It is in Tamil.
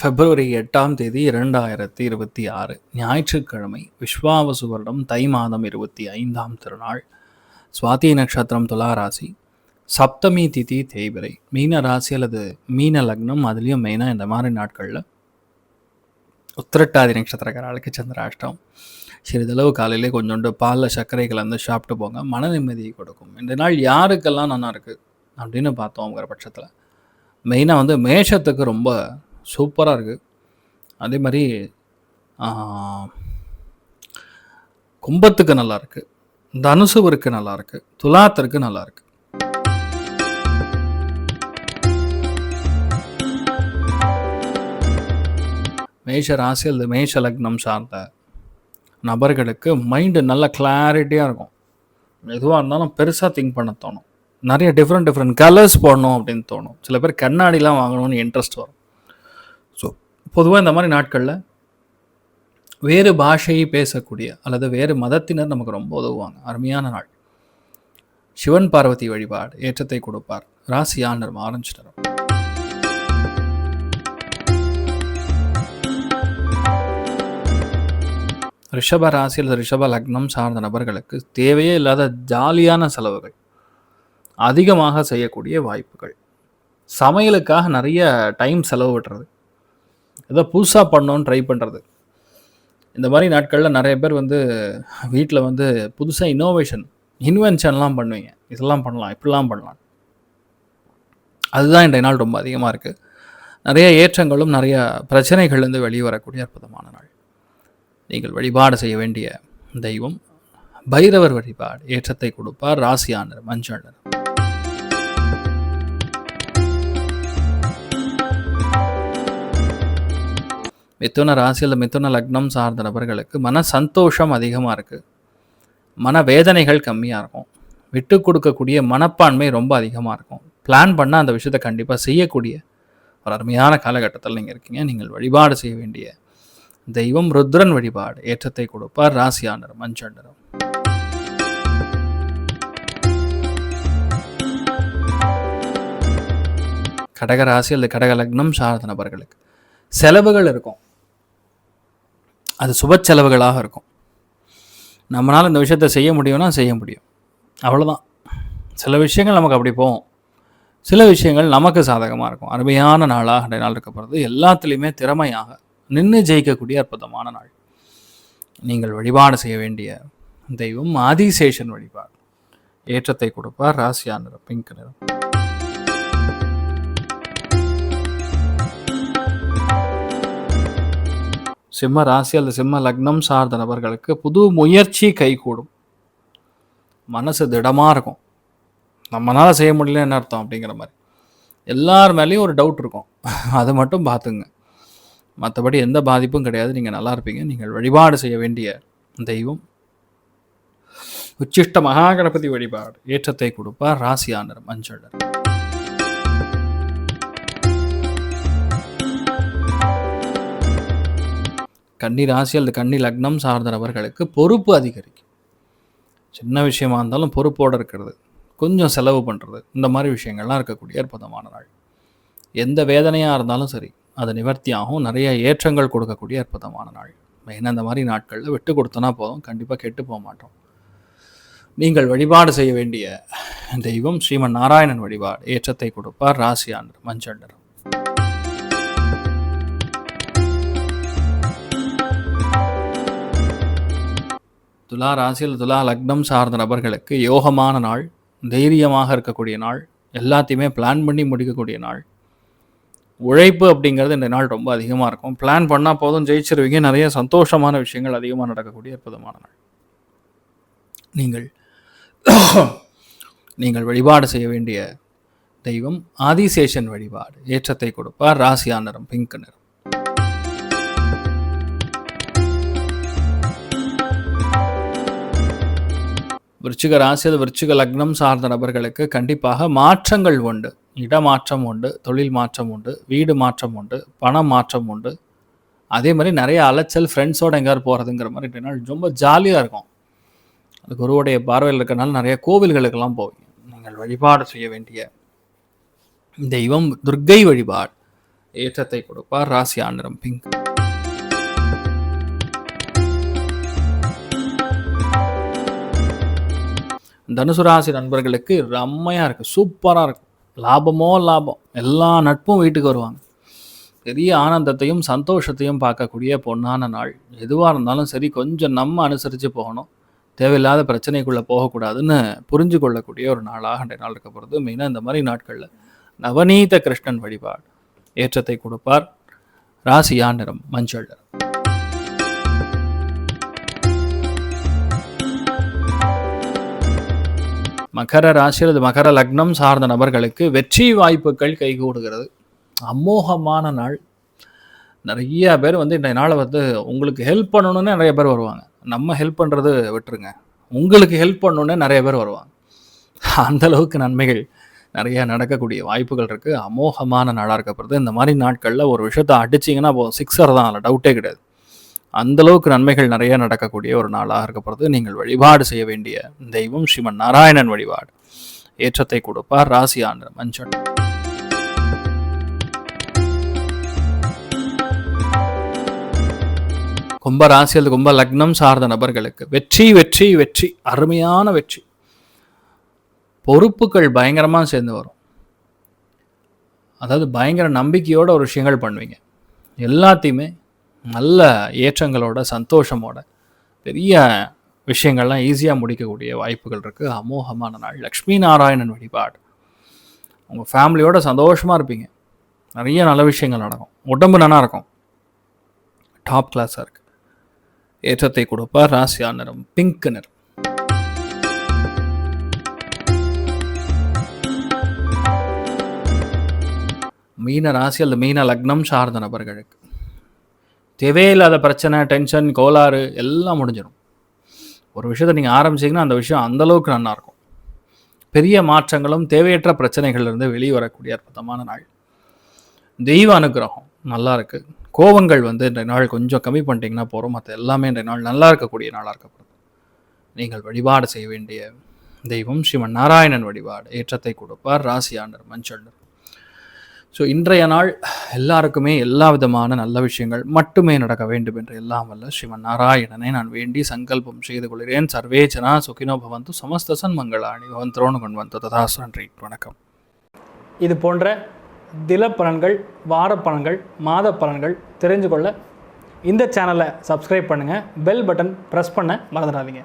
பிப்ரவரி எட்டாம் தேதி இரண்டாயிரத்தி இருபத்தி ஆறு ஞாயிற்றுக்கிழமை விஸ்வாவசு வருடம் தை மாதம் இருபத்தி ஐந்தாம் திருநாள் சுவாதி நட்சத்திரம் துலா ராசி சப்தமி திதி தேய்பிரை மீன ராசி அல்லது மீன லக்னம் அதுலேயும் மெயினாக இந்த மாதிரி நாட்களில் உத்திரட்டாதி நட்சத்திரக்காரர்களுக்கு சந்திராஷ்டம். சிறிதளவு காலையிலே கொஞ்சோண்டு பாலில் சர்க்கரை கலந்து சாப்பிட்டு போங்க மன நிம்மதியை கொடுக்கும். இந்த நாள் யாருக்கெல்லாம் நல்லா இருக்குது அப்படின்னு பார்த்தோங்கிற பட்சத்தில். மெயினாக வந்து மேஷத்துக்கு ரொம்ப சூப்பராக இருக்குது அதே மாதிரி கும்பத்துக்கு நல்லா இருக்கு. தனுசுவிற்கு நல்லா இருக்குது துலாத்திற்கு நல்லாருக்கு மேஷ ராசி அல்லது மேஷ லக்னம் சார்ந்த நபர்களுக்கு மைண்டு நல்ல கிளாரிட்டியாக இருக்கும். எதுவாக இருந்தாலும் பெருசாக திங்க் பண்ண தோணும். நிறைய டிஃப்ரெண்ட் டிஃப்ரெண்ட் கலர்ஸ் போடணும் அப்படின்னு தோணும். சில பேர் கண்ணாடிலாம் வாங்கணும்னு இன்ட்ரெஸ்ட் வரும். பொதுவாக இந்த மாதிரி நாட்களில் வேறு பாஷையை பேசக்கூடிய அல்லது வேறு மதத்தினர் நமக்கு ரொம்ப உதவுவாங்க. அருமையான நாள். சிவன் பார்வதி வழிபாடு ஏற்றத்தை கொடுப்பார். ராசியான் ஆரம்பிச்சிட்டு ரிஷப ராசி அல்லது ரிஷப லக்னம் சார்ந்த நபர்களுக்கு தேவையே இல்லாத ஜாலியான செலவுகள் அதிகமாக செய்யக்கூடிய வாய்ப்புகள். சமையலுக்காக நிறைய டைம் செலவு விடுறது ஏதோ புதுசாக பண்ணோன்னு ட்ரை பண்ணுறது இந்த மாதிரி நாட்களில் நிறைய பேர் வந்து வீட்டில் வந்து புதுசாக இன்னோவேஷன் இன்வென்ஷன்லாம் பண்ணுவீங்க. இதெல்லாம் பண்ணலாம் இப்படிலாம் பண்ணலாம். அதுதான் இன்றைய நாள் ரொம்ப அதிகமாக இருக்குது நிறைய ஏற்றங்களும் நிறைய பிரச்சனைகள்லேருந்து வெளியே வரக்கூடிய அற்புதமான நாள். நீங்கள் வழிபாடு செய்ய வேண்டிய தெய்வம் பைரவர் வழிபாடு ஏற்றத்தை கொடுப்பார் ராசியானர் மஞ்சள் நிறம். மிதுன ராசியில் மிதுன லக்னம் சார்ந்த நபர்களுக்கு மன சந்தோஷம் அதிகமாக இருக்குது மன வேதனைகள் கம்மியாக இருக்கும். விட்டு கொடுக்கக்கூடிய மனப்பான்மை ரொம்ப அதிகமாக இருக்கும். பிளான் பண்ணால் அந்த விஷயத்தை கண்டிப்பாக செய்யக்கூடிய ஒரு அருமையான காலகட்டத்தில் நீங்கள் இருக்கீங்க. நீங்கள் வழிபாடு செய்ய வேண்டிய தெய்வம் ருத்ரன் வழிபாடு. ஏற்றத்தை கொடுப்பார் ராசியானர் மஞ்சள் கடக ராசி அல்லது கடக லக்னம் சார்ந்த நபர்களுக்கு செலவுகள் இருக்கும். அது சுப செலவுகளாக இருக்கும். நம்மளால் இந்த விஷயத்தை செய்ய முடியும்னா செய்ய முடியும். அவ்வளோதான் சில விஷயங்கள் நமக்கு அப்படி போகும். சில விஷயங்கள் நமக்கு சாதகமாக இருக்கும். அருமையான நாளாக ரெண்டு நாள் இருக்க போகிறது எல்லாத்துலேயுமே திறமையாக நின்று ஜெயிக்கக்கூடிய அற்புதமான நாள். நீங்கள் வழிபாடு செய்ய வேண்டிய தெய்வம் ஆதிசேஷன் வழிபாடு. ஏற்றத்தை கொடுப்பார். ராசியா நிறம் பிங்க் நிறம். சிம்ம ராசி அல்லது சிம்ம லக்னம் சார்ந்த நபர்களுக்கு புது முயற்சி கைகூடும். மனசு திடமாக இருக்கும். நம்மளால் செய்ய முடியல என்ன அர்த்தம் அப்படிங்கிற மாதிரி. எல்லார் மேலேயும் ஒரு டவுட் இருக்கும். அதை மட்டும் பார்த்துங்க. மற்றபடி எந்த பாதிப்பும் கிடையாது. நீங்கள் நல்லா இருப்பீங்க. நீங்கள் வழிபாடு செய்ய வேண்டிய தெய்வம். உச்சிஷ்ட மகாகணபதி வழிபாடு ஏற்றத்தை கொடுப்பார் ராசியானர் மஞ்சள். கன்னி ராசி அல்லது கன்னி லக்னம் சார்ந்த நபர்களுக்கு பொறுப்பு அதிகரிக்கும். சின்ன விஷயமா இருந்தாலும் பொறுப்போடு இருக்கிறது. கொஞ்சம் செலவு பண்ணுறது இந்த மாதிரி விஷயங்கள்லாம் இருக்கக்கூடிய அற்புதமான நாள். எந்த வேதனையாக இருந்தாலும் சரி அது நிவர்த்தியாகவும் நிறைய ஏற்றங்கள் கொடுக்கக்கூடிய அற்புதமான நாள். மெயினாக இந்த மாதிரி நாட்களில் விட்டு கொடுத்தனா போதும் கண்டிப்பாக கெட்டு போக மாட்டோம். நீங்கள் வழிபாடு செய்ய வேண்டிய தெய்வம் ஸ்ரீமன் நாராயணன் வழிபாடு ஏற்றத்தை கொடுப்பார் ராசியாண்டர் மஞ்சண்டர் துலா ராசியில் துலா லக்னம் சார்ந்த நபர்களுக்கு யோகமான நாள் தைரியமாக இருக்கக்கூடிய நாள் எல்லாத்தையுமே பிளான் பண்ணி முடிக்கக்கூடிய நாள். உழைப்பு அப்படிங்கிறது இந்த நாள் ரொம்ப அதிகமாக இருக்கும். பிளான் பண்ணால் போதும் ஜெயிச்சிருவீங்க. நிறைய சந்தோஷமான விஷயங்கள் அதிகமாக நடக்கக்கூடிய அற்புதமான நாள். நீங்கள் நீங்கள் வழிபாடு செய்ய வேண்டிய தெய்வம் ஆதிசேஷன் வழிபாடு ஏற்றத்தை கொடுப்பார். ராசியா நிறம் பிங்க் நிறம். விருச்சிக ராசியில் விருச்சிக லக்னம் சார்ந்த நபர்களுக்கு கண்டிப்பாக மாற்றங்கள் உண்டு. இடமாற்றம் உண்டு தொழில் மாற்றம் உண்டு வீடு மாற்றம் உண்டு பணம் மாற்றம் உண்டு. அதே மாதிரி நிறைய அலைச்சல் ஃப்ரெண்ட்ஸோடு எங்கேயாவது போகிறதுங்கிற மாதிரி இன்றைய ரொம்ப ஜாலியாக இருக்கும். அது குருவுடைய பார்வையில் இருக்கிறனால நிறைய கோவில்களுக்கெல்லாம் போவீங்க நீங்கள் வழிபாடு செய்ய வேண்டிய தெய்வம் துர்க்கை வழிபாடு ஏற்றத்தை கொடுப்பார். ராசி ஆண்டரம் பிங்க். தனுசு ராசி நண்பர்களுக்கு ரம்மையாக இருக்குது சூப்பராக இருக்கும் லாபமோ லாபம். எல்லா நட்பும் வீட்டுக்கு வருவாங்க. பெரிய ஆனந்தத்தையும் சந்தோஷத்தையும் பார்க்கக்கூடிய பொன்னான நாள். எதுவாக இருந்தாலும் சரி கொஞ்சம் நம்ம அனுசரித்து போகணும். தேவையில்லாத பிரச்சனைக்குள்ளே போகக்கூடாதுன்னு புரிஞ்சு கொள்ளக்கூடிய ஒரு நாளாக அன்றைய நாள் இருக்க போகிறது மெயினாக இந்த மாதிரி நாட்களில் நவநீத கிருஷ்ணன் வழிபாடு. ஏற்றத்தை கொடுப்பார். ராசியா நிறம் மஞ்சள் மகர ராசி அல்லது மகர லக்னம் சார்ந்த நபர்களுக்கு வெற்றி வாய்ப்புகள் கைகூடுகிறது. அமோகமான நாள். நிறைய பேர் வந்து இன்றைய நாளை வந்து உங்களுக்கு ஹெல்ப் பண்ணணுன்னே நிறைய பேர் வருவாங்க. நம்ம ஹெல்ப் பண்ணுறது விட்டுருங்க. உங்களுக்கு ஹெல்ப் பண்ணணுன்னே நிறைய பேர் வருவாங்க. அந்த அளவுக்கு நன்மைகள் நிறைய நடக்கக்கூடிய வாய்ப்புகள் இருக்குது அமோகமான நாளாக இருக்கப்படுது இந்த மாதிரி நாட்களில் ஒரு விஷயத்தை அடிச்சிங்கன்னா போதும் சிக்ஸர் தான் அதில் டவுட்டே கிடையாது. அந்த அளவுக்கு நன்மைகள் நிறைய நடக்கக்கூடிய ஒரு நாளாக இருக்கப்படுது நீங்கள் வழிபாடு செய்ய வேண்டிய தெய்வம் ஸ்ரீமன் நாராயணன் வழிபாடு. ஏற்றத்தை கொடுப்பார் ராசி ஆண்டு மஞ்சள். கும்ப ராசி அல்லது கும்ப லக்னம் சார்ந்த நபர்களுக்கு வெற்றி வெற்றி வெற்றி அருமையான வெற்றி. பொறுப்புகள் பயங்கரமாக சேர்ந்து வரும். அதாவது பயங்கர நம்பிக்கையோட ஒரு விஷயங்கள் பண்ணுவீங்க. எல்லாத்தையுமே நல்ல ஏற்றங்களோட சந்தோஷமோட பெரிய விஷயங்கள்லாம் ஈஸியாக முடிக்கக்கூடிய வாய்ப்புகள் இருக்குது அமோகமான நாள். லக்ஷ்மி நாராயணன் வழிபாடு. உங்கள் ஃபேமிலியோட சந்தோஷமாக இருப்பீங்க. நிறைய நல்ல விஷயங்கள் நடக்கும். உடம்பு நல்லா இருக்கும். டாப் கிளாஸாக இருக்குது ஏற்றத்தை கொடுப்பார் ராசியா நிறம் பிங்க் நிறம் மீன ராசி அல்லது மீன லக்னம் சார்ந்த நபர்களுக்கு தேவையில்லாத பிரச்சனை டென்ஷன் கோளாறு எல்லாம் முடிஞ்சிடும். ஒரு விஷயத்தை நீங்கள் ஆரம்பிச்சீங்கன்னா அந்த விஷயம் அந்தளவுக்கு நல்லாயிருக்கும் நல்லா இருக்கும். பெரிய மாற்றங்களும் தேவையற்ற பிரச்சனைகள்லேருந்து வெளியே வரக்கூடிய அற்புதமான நாள். தெய்வ அனுகிரகம் நல்லா இருக்குது கோபங்கள் வந்து இன்றைய நாள் கொஞ்சம் கம்மி பண்ணிட்டீங்கன்னா போகிறோம் மற்ற எல்லாமே இன்றைய நாள் நல்லா இருக்கக்கூடிய நாளாக இருக்கப்படுது. நீங்கள் வழிபாடு செய்ய வேண்டிய தெய்வம் ஸ்ரீமன் நாராயணன் வழிபாடு. ஏற்றத்தை கொடுப்பார். ராசியாண்டர் மஞ்சள் ஸோ இன்றைய நாள் எல்லாருக்குமே எல்லா விதமான நல்ல விஷயங்கள் மட்டுமே நடக்க வேண்டும் என்று எல்லாம் வல்ல ஸ்ரீமன் நாராயணனை நான் வேண்டி சங்கல்பம் செய்து கொள்கிறேன். சர்வே ஜனா சுகினோ பவந்து சமஸ்தசன் மங்களாணி பவந்தரோன்னு கொண்டு வந்து ததாசு நன்றி வணக்கம். இது போன்ற தில பலன்கள் வார பலன்கள் மாத பலன்கள் தெரிஞ்சு கொள்ள இந்த சேனலை சப்ஸ்கிரைப் பண்ணுங்கள் பெல் பட்டன் ப்ரெஸ் பண்ண மறந்துடாதீங்க.